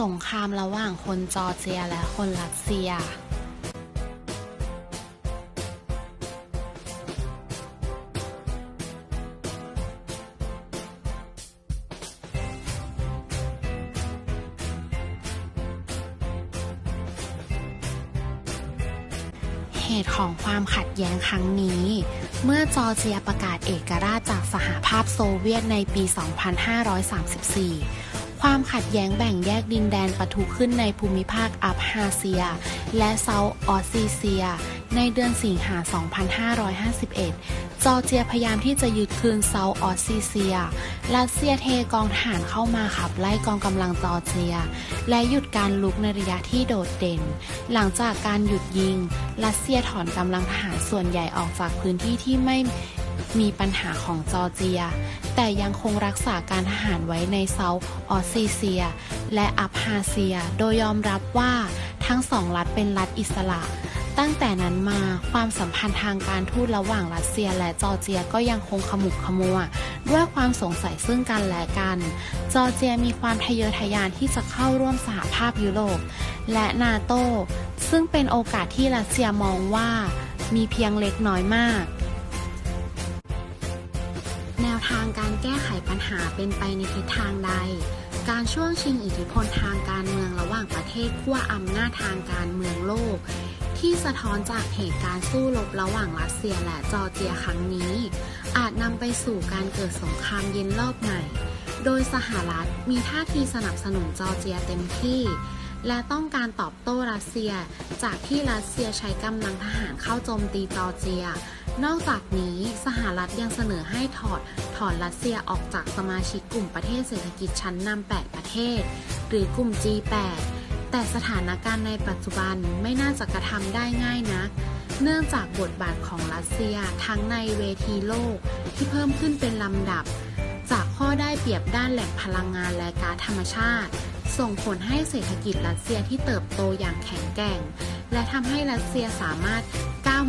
สงครามระหว่างคนจอร์เจียและคนรัสเซีย เหตุของความขัดแย้งครั้งนี้ เมื่อจอร์เจียประกาศเอกราชจากสหภาพโซเวียตในปี 2534 ความขัดแย้งแบ่งแยกดินแดนปะทุขึ้นในภูมิภาคอับฮาเซีย และเซาท์ออสซีเซีย ในเดือนสิงหา 2551 จอร์เจียพยายามที่จะยึดคืนเซาท์ออสซีเซีย รัสเซียเทกองทหารเข้ามาขับไล่กองกำลังจอร์เจีย และหยุดการลุกในระยะที่โดดเด่น หลังจากการหยุดยิง รัสเซียถอนกำลังทหารส่วนใหญ่ออกจากพื้นที่ที่ไม่ มีปัญหาของจอร์เจีย แต่ยังคงรักษาการทหารไว้ในเซาท์ออสซีเซีย และอับฮาเซีย โดยยอมรับว่าทั้งสองรัฐเป็นรัฐอิสระ ตั้งแต่นั้นมาความสัมพันธ์ทางการทูตระหว่างรัสเซียและจอร์เจียก็ยังคงขมุกขมัวด้วยความสงสัยซึ่งกันและกัน จอร์เจียมีความทะเยอทะยานที่จะเข้าร่วมสหภาพยุโรป และนาโตซึ่งเป็นโอกาสที่รัสเซียมองว่า มีเพียงเล็กน้อยมาก แนวทางการแก้ไขปัญหาเป็นไปในทิศทางใด การช่วงชิงอิทธิพลทางการเมืองระหว่างประเทศขั้วอำนาจทางการเมืองโลก ที่สะท้อนจากเหตุการณ์สู้รบระหว่างรัสเซียและจอร์เจียครั้งนี้ อาจนำไปสู่การเกิดสงครามเย็นรอบใหม่ โดยสหรัฐมีท่าทีสนับสนุนจอร์เจียเต็มที่และต้องการตอบโต้รัสเซีย จากที่รัสเซียใช้กำลังทหารเข้าโจมตีจอร์เจีย นอกจากนี้สหรัฐยังเสนอให้ถอดถอนรัสเซียออกจากสมาชิกกลุ่มประเทศเศรษฐกิจชั้นนำ 8 ประเทศ หรือกลุ่ม G8 แต่สถานการณ์ในปัจจุบันไม่น่าจะกระทำได้ง่ายนัก เนื่องจากบทบาทของรัสเซียทั้งในเวทีโลกที่เพิ่มขึ้นเป็นลำดับ จากข้อได้เปรียบด้านแหล่งพลังงานและก๊าซธรรมชาติ ส่งผลให้เศรษฐกิจรัสเซียที่เติบโตอย่างแข็งแกร่ง และทำให้รัสเซียสามารถ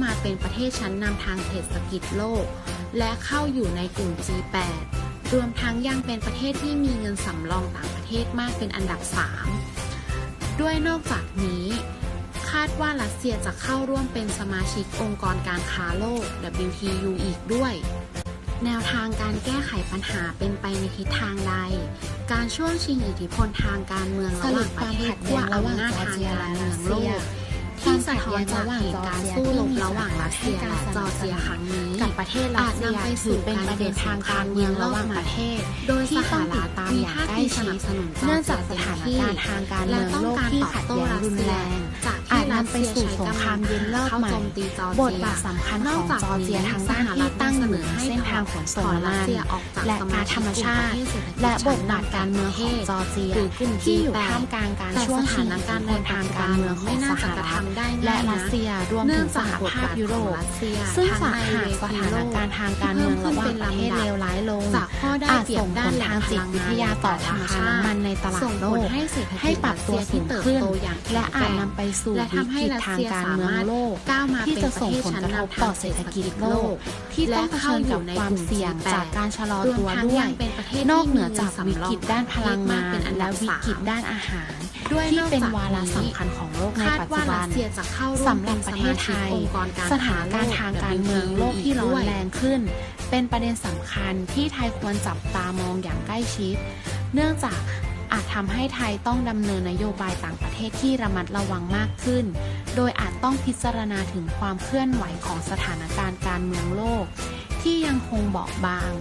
มาเป็นประเทศชั้นนำทางเศรษฐกิจโลก และเข้าอยู่ในกลุ่ม G8 รวมทั้งยังเป็นประเทศที่มีเงินสำรองต่างประเทศมากเป็นอันดับ 3 ด้วยนอกจากนี้ คาดว่ารัสเซียจะเข้าร่วมเป็นสมาชิกองค์กรการค้าโลก WTO อีกด้วย แนวทางการแก้ไขปัญหาเป็นไปในทิศทางใด การช่วงชิงอิทธิพลทางการเมืองระหว่างประเทศขั้วอำนาจทางการเมืองโลก ที่สะท้อนจากเหตุการณ์สู้รบระหว่างรัสเซียและจอร์เจียครั้งนี้กับประเทศรัอาสจเซียนำไปสู่เป็นประเด็นทางการเมืองระหว่างประเทศ โดยที่สต้องหติรัดฐตามอย่างใกล้ชิดเนื่เนื่อองงจาจากกสสถาถานนกาการรณ์ณ์ทาทางงกาการรเมืเมือองงโลโลกกที่ที่ขัขัดดแย้แย้งงรุรุนนแรแรง นำไปเซียสู่ใช้สงคกำรามลังเย็นรอบเข้าใหม่โจมตีจอร์บเจีทยบาทสำคัญนขอกองจากจอร์เจียนี้ทางสด้านหรัที่ฐตั้งอยู่ยังเสนอให้เส้นทางขนส่งถอนรัน้สเซียออกจากำและสมาการชิธกรรมชาติกลุ่มประเทศเศรษฐกิจและบทชั้นนำบาทการเมืองของจอร์เจียหรือกลุ่มที่อยู่ G8 ท่ามกลางการแต่ช่วงสชิถางนอิทการธิณ์พในลปัทาจงจุการบันเมืองขไม่องน่าสจะหกระรัฐทำได้ง่ายและนัรักสเซียรวมเนื่ถึองงสจากหบทภาพบาทยุขโรองปรัสเซียซึ่งทั้หากในหากเวสทีถาโลนกการณ์ทางการเมืองระหว่างประเทศเลวร้ายลงจากข้อได้อาจเปรียส่บงผด้านลแหล่ทางงพจิตลังวิงาทนยาและต่อก๊าซธรรารมคาชาติน้ำมันในตลาส่ดงโลผลกให้เศรษฐกิจให้ปรับตัวสูงขึ้นรัสเซียที่เติบโตอย่างแข็งและแกอาจร่งนำไปสู่และวิทำให้กฤตรัสทางการเมืองโลกก้าวมาที่จะส่งผลกระทบต่อเศรษฐกิจโลก ที่ต้องเผชิญกับความเสี่ยงจากการชะลอตัวด้วย นอกเหนือจากวิกฤตด้านพลังงานและวิกฤตด้านอาหารที่เป็นวาระสำคัญของโลกในปัจจุบันสำหรับประเทศไทยองค์การสถานการณ์ทางการเมืองโลกที่ร้อนแรงขึ้น เป็นประเด็นสำคัญที่ไทยควรจับตามองอย่างใกล้ชิด เนื่องจาก อาจทำให้ไทยต้องดำเนินนโยบายต่างประเทศที่ระมัดระวังมากขึ้น โดยอาจต้องพิจารณาถึงความเคลื่อนไหวของสถานการณ์การเมืองโลก ที่ยังคงเบาบาง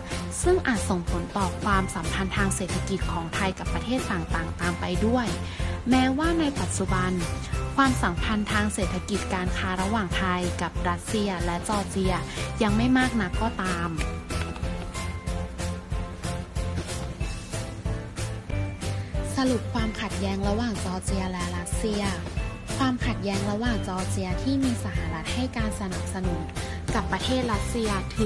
ซึ่งอาจส่งผลต่อความสัมพันธ์ทางเศรษฐกิจของไทยกับประเทศต่างๆ ตามไปด้วย แม้ว่าในปัจจุบัน ความสัมพันธ์ทางเศรษฐกิจการค้าระหว่างไทยกับรัสเซียและจอร์เจียยังไม่มากนักก็ตาม รุปความขัดแย้งระหว่างจอร์เจียและรัสเซีย ความขัดแย้งระหว่างจอร์เจียที่มีสหรัฐให้การสนับสนุนกับประเทศรัสเซียถือ